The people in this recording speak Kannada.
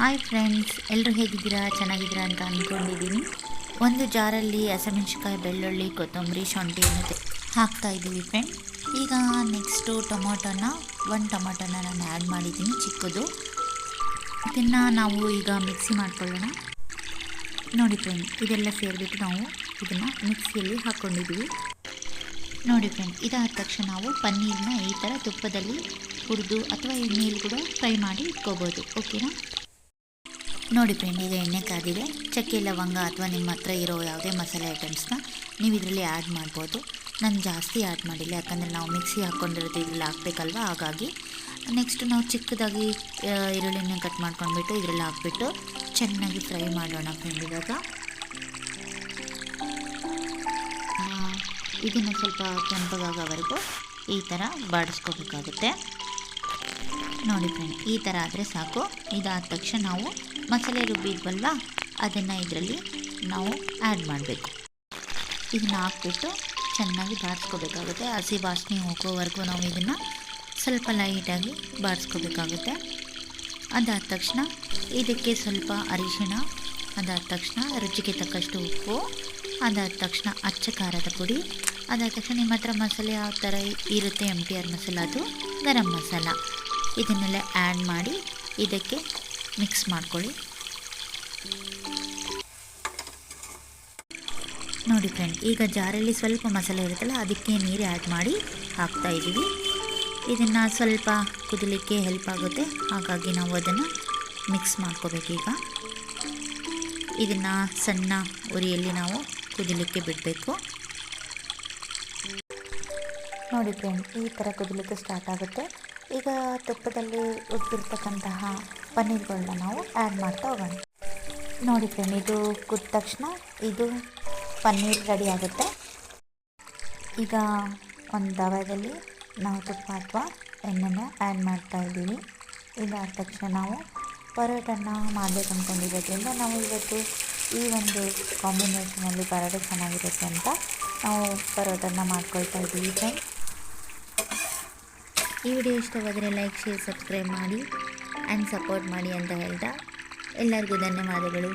ಹಾಯ್ ಫ್ರೆಂಡ್ಸ್ ಎಲ್ಲರೂ ಹೇಗಿದ್ದೀರಾ? ಚೆನ್ನಾಗಿದ್ದೀರಾ ಅಂತ ಅಂದ್ಕೊಂಡಿದ್ದೀನಿ ಒಂದು ಜಾರಲ್ಲಿ ಹಸಿಮೆಣ್ಸಿಕಾಯಿ ಬೆಳ್ಳುಳ್ಳಿ, ಕೊತ್ತಂಬರಿ, ಶುಂಠಿ ಅನ್ನೋದು ಹಾಕ್ತಾ ಇದ್ದೀವಿ ಫ್ರೆಂಡ್ ಈಗ ನೆಕ್ಸ್ಟು ಟೊಮೊಟೊನ ಒಂದು ಟೊಮೊಟೊನ ನಾನು ಆ್ಯಡ್ ಮಾಡಿದ್ದೀನಿ ಚಿಕ್ಕದು. ಇದನ್ನು ನಾವು ಈಗ ಮಿಕ್ಸಿ ಮಾಡ್ಕೊಳ್ಳೋಣ. ನೋಡಿ ಫ್ರೆಂಡ್ ಇದೆಲ್ಲ ಸೇರಿಬಿಟ್ಟು ನಾವು ಇದನ್ನು ಮಿಕ್ಸಿಯಲ್ಲಿ ಹಾಕ್ಕೊಂಡಿದ್ದೀವಿ ನೋಡಿ ಫ್ರೆಂಡ್ ಇದಾದ ತಕ್ಷಣ ನಾವು ಪನ್ನೀರನ್ನ ಈ ಥರ ತುಪ್ಪದಲ್ಲಿ ಹುರಿದು ಅಥವಾ ಎಣ್ಣೆಯಲ್ಲಿ ಕೂಡ ಫ್ರೈ ಮಾಡಿ ಇಟ್ಕೋಬೋದು. ಓಕೆನಾ ನೋಡಿ ಫ್ರೆಂಡ್ ಈಗ ಎಣ್ಣೆ ಕಾದಿದೆ. ಚಕ್ಕೆ ಲವಂಗ ಅಥವಾ ನಿಮ್ಮ ಹತ್ರ ಇರೋ ಯಾವುದೇ ಮಸಾಲೆ ಐಟಮ್ಸ್ನ ನೀವು ಇದರಲ್ಲಿ ಆ್ಯಡ್ ಮಾಡ್ಬೋದು. ನಾನು ಜಾಸ್ತಿ ಆ್ಯಡ್ ಮಾಡಿಲ್ಲ, ಯಾಕಂದರೆ ನಾವು ಮಿಕ್ಸಿ ಹಾಕ್ಕೊಂಡಿರೋದು ಇದ್ರಲ್ಲಿ ಹಾಕ್ಬೇಕಲ್ವ? ಹಾಗಾಗಿ ನೆಕ್ಸ್ಟ್ ನಾವು ಚಿಕ್ಕದಾಗಿ ಈರುಳ್ಳಿನ ಕಟ್ ಮಾಡ್ಕೊಂಡ್ಬಿಟ್ಟು ಇದರಲ್ಲಿ ಹಾಕ್ಬಿಟ್ಟು ಚೆನ್ನಾಗಿ ಫ್ರೈ ಮಾಡೋಣ ಫ್ರೆಂಡ್ ಇವಾಗ. ಇದನ್ನು ಸ್ವಲ್ಪ ಕೆಂಪಗಾಗೋವರೆಗೂ ಈ ಥರ ಬಾಡಿಸ್ಕೋಬೇಕಾಗುತ್ತೆ. ನೋಡಿ ಫ್ರೆಂಡ್ ಈ ಥರ ಆದರೆ ಸಾಕು. ಇದಾದ ತಕ್ಷಣ ನಾವು ಮಸಾಲೆ ರುಬ್ಬಿದ್ವಲ್ವ? ಅದನ್ನು ಇದರಲ್ಲಿ ನಾವು ಆ್ಯಡ್ ಮಾಡಬೇಕು. ಇದನ್ನು ಹಾಕ್ಬಿಟ್ಟು ಚೆನ್ನಾಗಿ ಬಾಡಿಸ್ಕೋಬೇಕಾಗುತ್ತೆ ಹಸಿ ವಾಸನೆ ಹೋಗೋವರೆಗೂ ನಾವು ಇದನ್ನು ಸ್ವಲ್ಪ ಲೈಟಾಗಿ ಬಾಡಿಸ್ಕೋಬೇಕಾಗುತ್ತೆ ಅದಾದ ತಕ್ಷಣ ಇದಕ್ಕೆ ಸ್ವಲ್ಪ ಅರಿಶಿಣ, ಅದಾದ ತಕ್ಷಣ ರುಚಿಗೆ ತಕ್ಕಷ್ಟು ಉಪ್ಪು, ಅದಾದ ತಕ್ಷಣ ಅಚ್ಚ ಖಾರದ ಪುಡಿ, ಅದಾದ ತಕ್ಷಣ ನಿಮ್ಮ ಹತ್ರ ಮಸಾಲೆ ಯಾವ ಥರ ಇರುತ್ತೆ ಎಂ ಟಿ ಆರ್ ಮಸಾಲ ಅದು ಗರಂ ಮಸಾಲ. ಇದನ್ನೆಲ್ಲ ಆ್ಯಡ್ ಮಾಡಿ ಇದಕ್ಕೆ ಮಿಕ್ಸ್ ಮಾಡ್ಕೊಳ್ಳಿ. ನೋಡಿ ಫ್ರೆಂಡ್ ಈಗ ಜಾರಲ್ಲಿ ಸ್ವಲ್ಪ ಮಸಾಲೆ ಇರುತ್ತಲ್ಲ, ಅದಕ್ಕೆ ನೀರು ಆ್ಯಡ್ ಮಾಡಿ ಹಾಕ್ತಾ ಇದ್ದೀವಿ. ಇದನ್ನು ಸ್ವಲ್ಪ ಕುದಲಿಕ್ಕೆ ಹೆಲ್ಪ್ ಆಗುತ್ತೆ, ಹಾಗಾಗಿ ನಾವು ಅದನ್ನು ಮಿಕ್ಸ್ ಮಾಡ್ಕೋಬೇಕೀಗ ಇದನ್ನು ಸಣ್ಣ ಉರಿಯಲ್ಲಿ ನಾವು ಕುದಿಲಿಕ್ಕೆ ಬಿಡಬೇಕು. ನೋಡಿ ಫ್ರೆಂಡ್ ಈ ಥರ ಕುದಿಲಿಕ್ಕೆ ಸ್ಟಾರ್ಟ್ ಆಗುತ್ತೆ. ಈಗ ತುಪ್ಪದಲ್ಲಿ ಉದ್ದಿರ್ತಕ್ಕಂತಹ ಪನ್ನೀರ್ಗಳನ್ನ ನಾವು ಆ್ಯಡ್ ಮಾಡ್ತಾ ಹೋಗೋಣ. ನೋಡಿ ಫ್ರೆಂಡ್ ಇದು ಕುದ್ದ ತಕ್ಷಣ ಇದು ಪನ್ನೀರ್ ರೆಡಿ ಆಗುತ್ತೆ. ಈಗ ಒಂದು ದವಾದಲ್ಲಿ ನಾವು ತುಪ್ಪ ಅಥವಾ ಎಣ್ಣೆನ ಆ್ಯಡ್ ಮಾಡ್ತಾ ಇದ್ದೀವಿ. ಇದಾದ ತಕ್ಷಣ ನಾವು ಪರೋಟನ ಮಾಡಬೇಕು ಅಂದ್ಕೊಂಡಿರೋದ್ರಿಂದ ನಾವು ಇವತ್ತು ಈ ಒಂದು ಕಾಂಬಿನೇಷನಲ್ಲಿ ಪರೋಟ ಚೆನ್ನಾಗಿರುತ್ತೆ ಅಂತ ನಾವು ಪರೋಟನ ಮಾಡ್ಕೊಳ್ತಾ ಇದ್ದೀವಿ ಫ್ರೆಂಡ್ ಈ ವಿಡಿಯೋ ಇಷ್ಟವಾದರೆ ಲೈಕ್ ಶೇರ್ ಸಬ್ಸ್ಕ್ರೈಬ್ ಮಾಡಿ ಆ್ಯಂಡ್ ಸಪೋರ್ಟ್ ಮಾಡಿ ಅಂತ ಹೇಳ್ತಾ ಎಲ್ಲರಿಗೂ ಧನ್ಯವಾದಗಳು.